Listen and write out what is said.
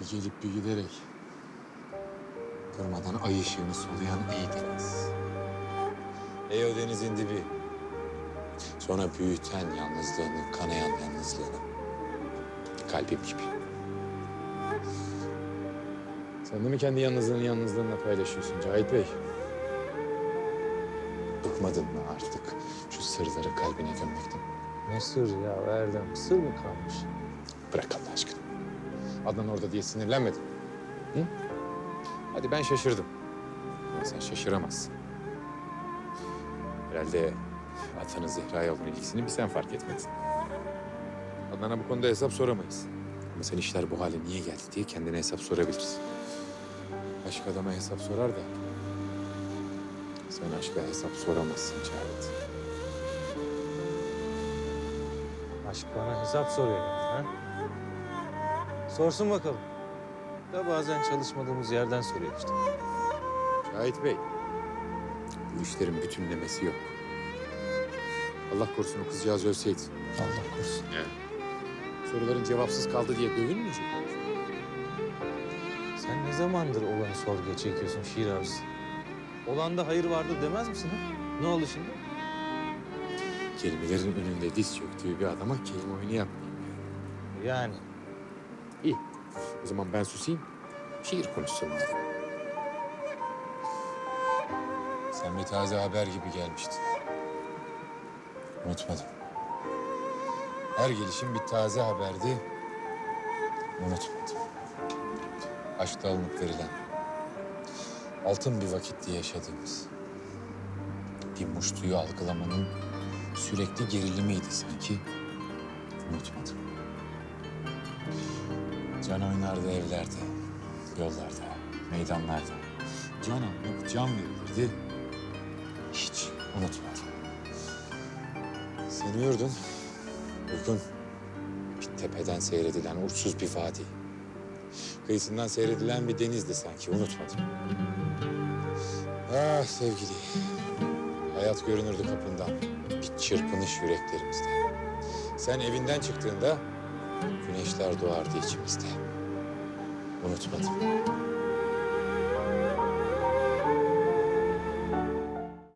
Bir gelip bir giderek. Durmadan ay ışığını soluyan ey deniz. Ey o denizin dibi. Sonra büyüten yalnızlığını, kanayan yalnızlığını. Kalbim gibi. Sen de mi kendi yalnızlığını yalnızlığınla paylaşıyorsun Cahit Bey? Bıkmadın mı artık şu sırları kalbine gömmekten? Ne sır ya Erdem? Sır mı kalmış? Bırak Allah aşkına. Adnan orada diye sinirlenmedin. Hı? Hadi ben şaşırdım. Sen şaşıramazsın. Herhalde Atan'ın Zehra'ya olan ilgisini bir sen fark etmedin. Adnan'a bu konuda hesap soramayız. Ama sen işler bu hale niye geldi diye kendine hesap sorabilirsin. Aşk adama hesap sorar da... ...sen aşka hesap soramazsın Cahit. Aşk bana hesap soruyor ha? Sorsun bakalım. Da bazen çalışmadığımız yerden soruyor işte. Cahit Bey, bu işlerin bütünlemesi yok. Allah korusun o kızcağız ölseydi. Allah korusun. Soruların cevapsız kaldı diye dövülmeyecek miyiz? Sen ne zamandır olanı sorguya çekiyorsun şiir abisi? Olanda hayır vardır demez misin ha? Ne oldu şimdi? Kelimelerin önünde diz çöktüğü bir adama kelime oyunu yapmayayım. Yani İyi. O zaman ben susayım. Şiir konuşsun. Sen bir taze haber gibi gelmiştin. Unutmadım. Her gelişim bir taze haberdi. Unutmadım. Aşkta alınıp verilen. Altın bir vakitte yaşadığımız. Bir muştuyu algılamanın sürekli gerilimiydi sanki. Unutmadım. Can oynardı evlerde, yollarda, meydanlarda. Can almak can verilirdi. Hiç unutmadım. Sen uyurdun. Uykun bir tepeden seyredilen uçsuz bir vadi. Kıyısından seyredilen bir denizdi sanki unutmadım. Ah sevgili. Hayat görünürdü kapından. Bir çırpınış yüreklerimizde. Sen evinden çıktığında güneşler doğardı içimizde. Unutmadım.